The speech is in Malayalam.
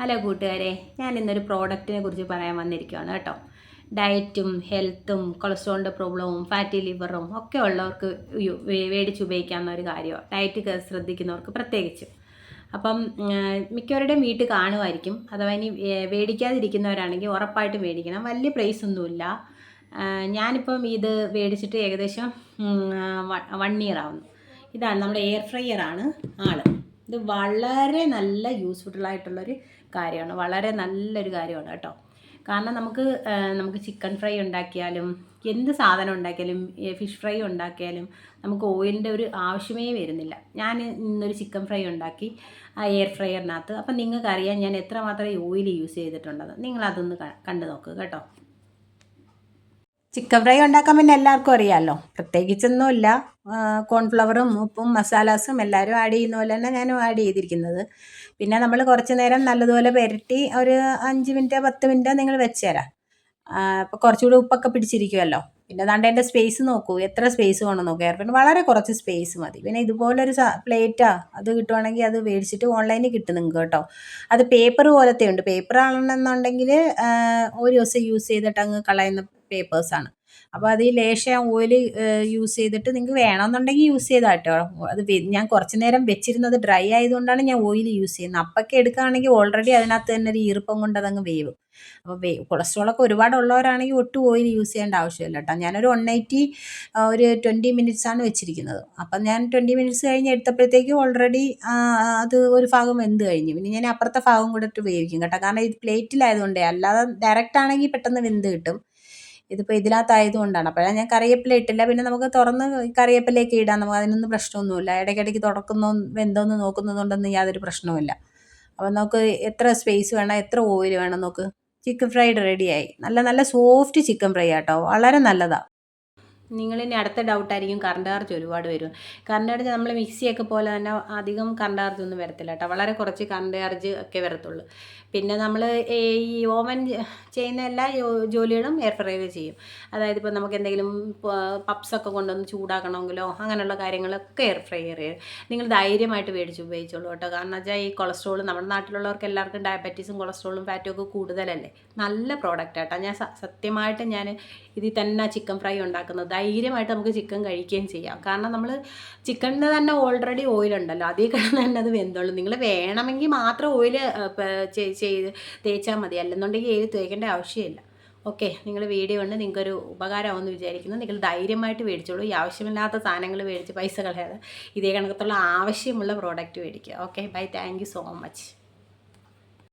ഹലോ കൂട്ടുകാരെ ഞാൻ ഇന്നൊരു പ്രോഡക്റ്റിനെ കുറിച്ച് പറയാൻ വന്നിരിക്കുകയാണ് കേട്ടോ. ഡയറ്റും ഹെൽത്തും കൊളസ്ട്രോളിന്റെ പ്രോബ്ലവും ഫാറ്റി ലിവറും ഒക്കെ ഉള്ളവർക്ക് മേടിച്ച് ഉപയോഗിക്കാവുന്ന ഒരു കാര്യമാണ്. ഡയറ്റ് ശ്രദ്ധിക്കുന്നവർക്ക് പ്രത്യേകിച്ച്. അപ്പം മിക്കവരുടെ മിക്കവരുടെയും വീട്ടിൽ കാണുമായിരിക്കും. അഥവാ ഇനി മേടിക്കാതിരിക്കുന്നവരാണെങ്കിൽ ഉറപ്പായിട്ട് മേടിക്കണം വലിയ പ്രൈസ് ഒന്നുമില്ല. ഞാനിപ്പം ഇത് മേടിച്ചിട്ട് ഏകദേശം വൺ ഇയർ ആവുന്നു. ഇതാണ് നമ്മുടെ എയർ ഫ്രയർ ആണ് ആൾ. ഇത് വളരെ നല്ല യൂസ്ഫുൾ ആയിട്ടുള്ളൊരു കാര്യമാണ്. വളരെ നല്ലൊരു കാര്യമാണ് കേട്ടോ. കാരണം നമുക്ക് നമുക്ക് ചിക്കൻ ഫ്രൈ ഉണ്ടാക്കിയാലും എന്ത് സാധനം ഉണ്ടാക്കിയാലും ഫിഷ് ഫ്രൈ ഉണ്ടാക്കിയാലും നമുക്ക് ഓയിലിന്റെ ഒരു ആവശ്യമേ വരുന്നില്ല. ഞാൻ ഇന്നൊരു ചിക്കൻ ഫ്രൈ ഉണ്ടാക്കി ആ എയർ ഫ്രയറിനകത്ത് അപ്പം നിങ്ങൾക്കറിയാം ഞാൻ എത്രമാത്രം ഓയിൽ യൂസ് ചെയ്തിട്ടുണ്ടെന്ന് നിങ്ങളതൊന്ന് കണ്ടു നോക്കുക കേട്ടോ. ചിക്കൻ ഫ്രൈ ഉണ്ടാക്കാൻ പിന്നെ എല്ലാവർക്കും അറിയാമല്ലോ പ്രത്യേകിച്ചൊന്നുമില്ല. കോൺഫ്ലവറും ഉപ്പും മസാലാസും എല്ലാവരും ആഡ് ചെയ്യുന്ന പോലെ തന്നെ ഞാനും ആഡ് ചെയ്തിരിക്കുന്നത്. പിന്നെ നമ്മൾ കുറച്ച് നേരം നല്ലതുപോലെ പുരട്ടി ഒരു അഞ്ച് മിനിറ്റ് പത്ത് മിനിറ്റ് നിങ്ങൾ വെച്ച് തരാം അപ്പോൾ കുറച്ചുകൂടി ഉപ്പൊക്കെ പിടിച്ചിരിക്കുമല്ലോ പിന്നെ അതാണ്ട് എന്റെ സ്പേസ് നോക്കൂ. എത്ര സ്പേസ് വേണം നോക്കുക പിന്നെ വളരെ കുറച്ച് സ്പേസ് മതി. പിന്നെ ഇതുപോലൊരു പ്ലേറ്റാ അത് കിട്ടുവാണെങ്കിൽ അത് മേടിച്ചിട്ട് ഓൺലൈനിൽ കിട്ടും നിങ്ങൾക്ക് കേട്ടോ. അത് പേപ്പർ പോലത്തെ ഉണ്ട് പേപ്പർ ആണെന്നുണ്ടെങ്കിൽ ഒരു ദിവസം യൂസ് ചെയ്തിട്ട് അങ്ങ് കളയുന്ന പേപ്പേഴ്സാണ് അപ്പോൾ അത് ഈ ലേശം ഓയിൽ യൂസ് ചെയ്തിട്ട് നിങ്ങൾക്ക് വേണമെന്നുണ്ടെങ്കിൽ യൂസ് ചെയ്താൽ കേട്ടോ. അത് ഞാൻ കുറച്ച് നേരം വെച്ചിരുന്നത് ഡ്രൈ ആയതുകൊണ്ടാണ് ഞാൻ ഓയിൽ യൂസ് ചെയ്യുന്നത്. അപ്പൊക്കെ എടുക്കുകയാണെങ്കിൽ ഓൾറെഡി അതിനകത്ത് തന്നെ ഒരു ഈർപ്പം കൊണ്ട് അതങ്ങ് വേവും. അപ്പോൾ വേ കൊളസ്ട്രോളൊക്കെ ഒരുപാട് ഉള്ളവരാണെങ്കിൽ ഒട്ടും ഓയിൽ യൂസ് ചെയ്യേണ്ട ആവശ്യമില്ല കേട്ടോ. ഞാനൊരു വൺ എയ്റ്റി ഒരു മിനിറ്റ്സ് ആണ് വെച്ചിരിക്കുന്നത്. അപ്പം ഞാൻ ട്വന്റി മിനിറ്റ്സ് കഴിഞ്ഞ് എടുത്തപ്പോഴത്തേക്ക് ഓൾറെഡി അത് ഒരു ഭാഗം വെന്ത് കഴിഞ്ഞു. പിന്നെ ഞാൻ അപ്പുറത്തെ ഭാഗം കൂടെ ഇട്ട് വേവിക്കും കേട്ടോ. കാരണം ഇത് പ്ലേറ്റിലായതുകൊണ്ടേ അല്ലാതെ ഡയറക്റ്റ് ആണെങ്കിൽ പെട്ടെന്ന് വെന്ത് കിട്ടും. ഇതിപ്പോൾ ഇതിനകത്തായതുകൊണ്ടാണ് അപ്പോഴാണ് ഞാൻ കറിവേപ്പില ഇട്ടില്ല. പിന്നെ നമുക്ക് തുറന്ന് കറിവേപ്പിലേക്ക് ഇടാം. നമുക്ക് അതിനൊന്നും പ്രശ്നമൊന്നുമില്ല. ഇടയ്ക്കിടയ്ക്ക് തുറക്കുന്നോ വെന്തോന്ന് നോക്കുന്നതുകൊണ്ടൊന്നും യാതൊരു പ്രശ്നവുമില്ല. അപ്പോൾ നമുക്ക് എത്ര സ്പേസ് വേണം എത്ര ഓയിൽ വേണം നോക്ക്. ചിക്കൻ ഫ്രൈഡ് റെഡിയായി നല്ല നല്ല സോഫ്റ്റ് ചിക്കൻ ഫ്രൈ ആട്ടോ. വളരെ നല്ലതാണ് നിങ്ങളിനി അടുത്ത ഡൗട്ടായിരിക്കും കറണ്ട് ചാർജ് ഒരുപാട് വരും. കറണ്ട് ചാർജ് നമ്മൾ മിക്സിയൊക്കെ പോലെ തന്നെ അധികം കറണ്ട് ചാർജ് ഒന്നും വരത്തില്ല കേട്ടോ. വളരെ കുറച്ച് കറണ്ട് ചാർജ് ഒക്കെ വരത്തുള്ളൂ. പിന്നെ നമ്മൾ ഈ ഓവൻ ചെയ്യുന്ന എല്ലാ ജോലികളും എയർ ഫ്രയർ ചെയ്യും. അതായത് ഇപ്പോൾ നമുക്ക് എന്തെങ്കിലും പപ്സൊക്കെ കൊണ്ടുവന്ന് ചൂടാക്കണമെങ്കിലോ അങ്ങനെയുള്ള കാര്യങ്ങളൊക്കെ എയർ ഫ്രൈയർ ചെയ്യും നിങ്ങൾ ധൈര്യമായിട്ട് മേടിച്ച് ഉപയോഗിച്ചോളൂ കേട്ടോ. കാരണം വെച്ചാൽ ഈ കൊളസ്ട്രോൾ നമ്മുടെ നാട്ടിലുള്ളവർക്ക് എല്ലാവർക്കും ഡയബറ്റീസും കൊളസ്ട്രോളും ഫാറ്റും ഒക്കെ കൂടുതലല്ലേ? നല്ല പ്രോഡക്റ്റ് ആട്ടോ ഞാൻ സത്യമായിട്ട് ഞാൻ ഇതിൽ തന്നെ ചിക്കൻ ഫ്രൈ ഉണ്ടാക്കുന്നത്. ധൈര്യമായിട്ട് നമുക്ക് ചിക്കൻ കഴിക്കുകയും ചെയ്യാം. കാരണം നമ്മൾ ചിക്കനിൽ തന്നെ ഓൾറെഡി ഓയിലുണ്ടല്ലോ അതേ കിടന്ന് തന്നെ അത് വെന്തുള്ളൂ. നിങ്ങൾ വേണമെങ്കിൽ മാത്രം ഓയിൽ ചെയ്ത് തേച്ചാൽ മതി. അല്ലെന്നുണ്ടെങ്കിൽ ഏത് തേക്കേണ്ട ആവശ്യമില്ല. ഓക്കെ നിങ്ങൾ വീഡിയോ കൊണ്ട് നിങ്ങൾക്കൊരു ഉപകാരമാവുമെന്ന് വിചാരിക്കുന്നു. നിങ്ങൾ ധൈര്യമായിട്ട് മേടിച്ചോളൂ. ഈ ആവശ്യമില്ലാത്ത സാധനങ്ങൾ മേടിച്ച് പൈസ കളയാതെ ഇതേ കണക്കത്തുള്ള ആവശ്യമുള്ള പ്രോഡക്റ്റ് മേടിക്കുക. Okay bye thank so much